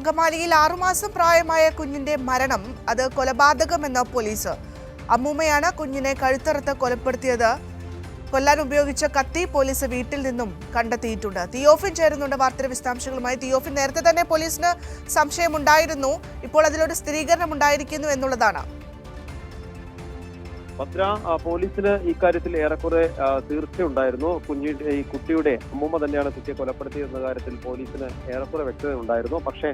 അങ്കമാലിയിൽ ആറുമാസം പ്രായമായ കുഞ്ഞിന്റെ മരണം. അത് കൊലപാതകമെന്ന് പോലീസ് അമ്മൂമ്മയാണ് കുഞ്ഞിനെ കഴുത്തറുത്ത് കൊലപ്പെടുത്തിയത്. കൊല്ലാൻ ഉപയോഗിച്ച കത്തി പോലീസ് വീട്ടിൽ നിന്നും കണ്ടെത്തിയിട്ടുണ്ട്. തിയോഫിൻ ചേരുന്നുണ്ട്. വാർത്തയുടെ വിശദാംശങ്ങളുമായി തിയോഫിൻ. നേരത്തെ തന്നെ പോലീസിന് സംശയമുണ്ടായിരുന്നു. ഇപ്പോൾ അതിലൊരു സ്ഥിരീകരണം ഉണ്ടായിരിക്കുന്നു എന്നുള്ളതാണ്. ഭദ്ര പോലീസിന് ഇക്കാര്യത്തിൽ ഏറെക്കുറെ തീർച്ചയുണ്ടായിരുന്നു. കുഞ്ഞി ഈ കുട്ടിയുടെ അമ്മൂമ്മ തന്നെയാണ് കുട്ടിയെ കൊലപ്പെടുത്തിയെന്ന കാര്യത്തിൽ പോലീസിന് ഏറെക്കുറെ വ്യക്തത ഉണ്ടായിരുന്നു. പക്ഷേ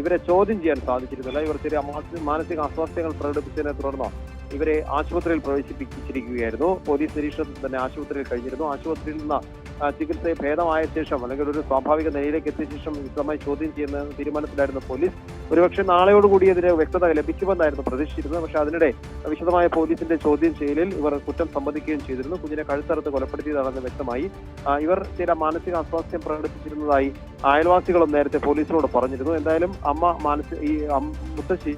ഇവരെ ചോദ്യം ചെയ്യാൻ സാധിച്ചിരുന്നില്ല. ഇവർ ചെറിയ മാനസിക അസ്വാസ്ഥ്യങ്ങൾ പ്രകടിപ്പിച്ചതിനെ തുടർന്ന് ഇവരെ ആശുപത്രിയിൽ പ്രവേശിപ്പിച്ചിരിക്കുകയായിരുന്നു. പോലീസ് നിരീക്ഷണത്തിൽ തന്നെ ആശുപത്രിയിൽ കഴിഞ്ഞിരുന്നു. ആശുപത്രിയിൽ നിന്ന് ചികിത്സയെ ഭേദമായ ശേഷം അല്ലെങ്കിൽ ഒരു സ്വാഭാവിക നിലയിലേക്ക് എത്തിയ ശേഷം വിശദമായി ചോദ്യം ചെയ്യുന്ന തീരുമാനത്തിലായിരുന്നു പോലീസ്. ഒരുപക്ഷെ നാളെയോടുകൂടി ഇതിന് വ്യക്തത ലഭിക്കുമെന്നായിരുന്നു പ്രതീക്ഷിച്ചിരുന്നത്. പക്ഷെ അതിനിടെ വിശദമായ പോലീസിന്റെ ചോദ്യം ചെയ്യലിൽ ഇവർ കുറ്റം സംബന്ധിക്കുകയും ചെയ്തിരുന്നു. കുഞ്ഞിനെ കഴുത്തറുത്ത് കൊലപ്പെടുത്തിയതാണെന്ന് വ്യക്തമായി ഇവർ ചില മാനസിക അസ്വാസ്ഥ്യം പ്രകടിപ്പിച്ചിരുന്നതായി അയൽവാസികളും നേരത്തെ പോലീസിനോട് പറഞ്ഞിരുന്നു. എന്തായാലും അമ്മ മാനസിക ഈ മുത്തശ്ശി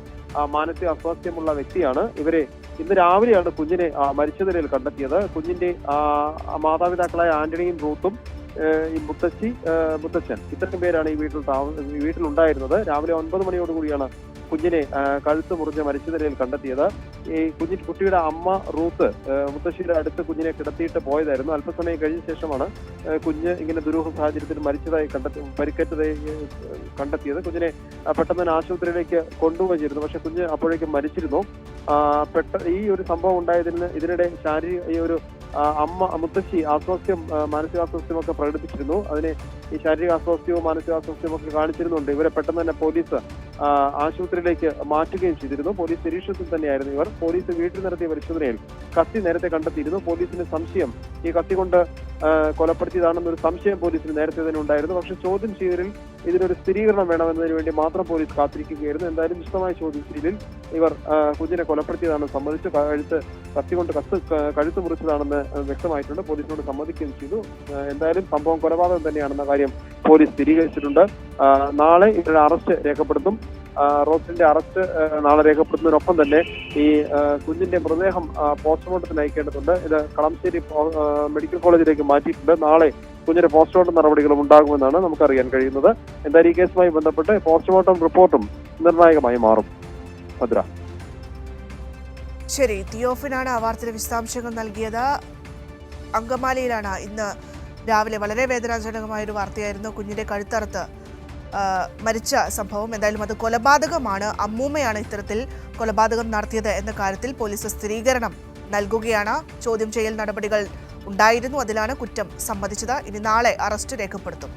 മാനസിക അസ്വാസ്ഥ്യമുള്ള വ്യക്തിയാണ്. ഇവരെ ഇന്ന് രാവിലെയാണ് കുഞ്ഞിനെ മരിച്ച നിലയിൽ കണ്ടെത്തിയത്. കുഞ്ഞിന്റെ മാതാപിതാക്കളായ ആന്റണിയും റൂത്തും ഈ മുത്തശ്ശി മുത്തച്ഛൻ. ഇത്രയും പേരാണ് ഈ വീട്ടിൽ വീട്ടിലുണ്ടായിരുന്നത്. രാവിലെ ഒൻപത് മണിയോടുകൂടിയാണ് കുഞ്ഞിനെ കഴുത്ത് മുറിഞ്ഞ് മരിച്ച നിലയിൽ കണ്ടെത്തിയത്. ഈ കുഞ്ഞി കുട്ടിയുടെ അമ്മ റൂത്ത് മുത്തശ്ശിയുടെ അടുത്ത് കുഞ്ഞിനെ കിടത്തിയിട്ട് പോയതായിരുന്നു. അല്പസമയം കഴിഞ്ഞ ശേഷമാണ് കുഞ്ഞ് ഇങ്ങനെ ദുരൂഹ സാഹചര്യത്തിൽ മരിച്ചതായി കണ്ടെത്തി പരിക്കേറ്റതായി കണ്ടെത്തിയത്. കുഞ്ഞിനെ പെട്ടെന്ന് തന്നെ ആശുപത്രിയിലേക്ക് കൊണ്ടുപോയി ചെയ്തിരുന്നു. പക്ഷെ കുഞ്ഞ് അപ്പോഴേക്കും മരിച്ചിരുന്നു. പെട്ട ഈ ഒരു സംഭവം ഉണ്ടായതിന് ഇതിനിടെ ശാരീരിക ഈ ഒരു അമ്മ മുത്തശ്ശി അസ്വാസ്ഥ്യം മാനസികാസ്വാസ്ഥ്യമൊക്കെ പ്രകടിപ്പിച്ചിരുന്നു. അതിന് ഈ ശാരീരിക അസ്വാസ്ഥ്യവും മാനസികാസ്വാസ്ഥ്യവും ഒക്കെ കാണിച്ചിരുന്നുണ്ട് ഇവരെ പെട്ടെന്ന് തന്നെ പോലീസ് ആശുപത്രിയിലേക്ക് മാറ്റുകയും ചെയ്തിരുന്നു. പോലീസ് നിരീക്ഷണത്തിൽ തന്നെയായിരുന്നു ഇവർ. പോലീസ് വീട്ടിൽ നടത്തിയ പരിശോധനയിൽ കത്തി നേരത്തെ കണ്ടെത്തിയിരുന്നു. പോലീസിന് സംശയം ഈ കത്തി കൊണ്ട് കൊലപ്പെടുത്തിയതാണെന്നൊരു സംശയം പോലീസിന് നേരത്തെ തന്നെ ഉണ്ടായിരുന്നു. പക്ഷെ ചോദ്യം ചെയ്യലിൽ ഇതിനൊരു സ്ഥിരീകരണം വേണമെന്നതിന് വേണ്ടി മാത്രം പോലീസ് കാത്തിരിക്കുകയായിരുന്നു. എന്തായാലും വിശദമായ ചോദ്യം ചെയ്യലിൽ ഇവർ കുഞ്ഞിനെ കൊലപ്പെടുത്തിയതാണെന്ന് സമ്മതിച്ചു. കഴുത്ത് കത്തി കൊണ്ട് കത്ത് കഴുത്ത് മുറിച്ചതാണെന്ന് വ്യക്തമായിട്ടുണ്ട്. പോലീസിനോട് സമ്മതിക്കുകയും ചെയ്തു. എന്തായാലും സംഭവം കൊലപാതകം തന്നെയാണെന്ന കാര്യം പോലീസ് സ്ഥിരീകരിച്ചിട്ടുണ്ട്. നാളെ ഇവരുടെ അറസ്റ്റ് രേഖപ്പെടുത്തും. റോസിന്റെ അറസ്റ്റ് നാളെ രേഖപ്പെടുത്തുന്നതിനൊപ്പം തന്നെ ഈ കുഞ്ഞിന്റെ മൃതദേഹം പോസ്റ്റ്മോർട്ടത്തിന് അയക്കേണ്ടതുണ്ട്. ഇത് കളംശ്ശേരി മെഡിക്കൽ കോളേജിലേക്ക് മാറ്റിയിട്ടുണ്ട്. നാളെ കുഞ്ഞിന്റെ പോസ്റ്റ്മോർട്ടം നടപടികളും ഉണ്ടാകുമെന്നാണ് നമുക്കറിയാൻ കഴിയുന്നത്. എന്തായാലും ഈ കേസുമായി ബന്ധപ്പെട്ട് പോസ്റ്റ്മോർട്ടം റിപ്പോർട്ടും നിർണായകമായി മാറും. ഭദ്ര ശരി തിയോഫിനാണ് ആ വാർത്തയുടെ വിശദാംശങ്ങൾ നൽകിയത്. അങ്കമാലിയിലാണ് ഇന്ന് രാവിലെ വളരെ വേദനാജനകമായ ഒരു വാർത്തയായിരുന്നു കുഞ്ഞിന്റെ കഴുത്തറുത്ത്. മരിച്ച സംഭവം എന്തായാലും അത് കൊലപാതകമാണ്. അമ്മൂമ്മയാണ് ഇത്തരത്തിൽ കൊലപാതകം നടത്തിയത് എന്ന കാര്യത്തിൽ പോലീസ് സ്ഥിരീകരണം നൽകുകയാണ്. ചോദ്യം ചെയ്യൽ നടപടികൾ ഉണ്ടായിരുന്നു. അതിലാണ് കുറ്റം സമ്മതിച്ചത്. ഇനി നാളെ അറസ്റ്റ് രേഖപ്പെടുത്തും.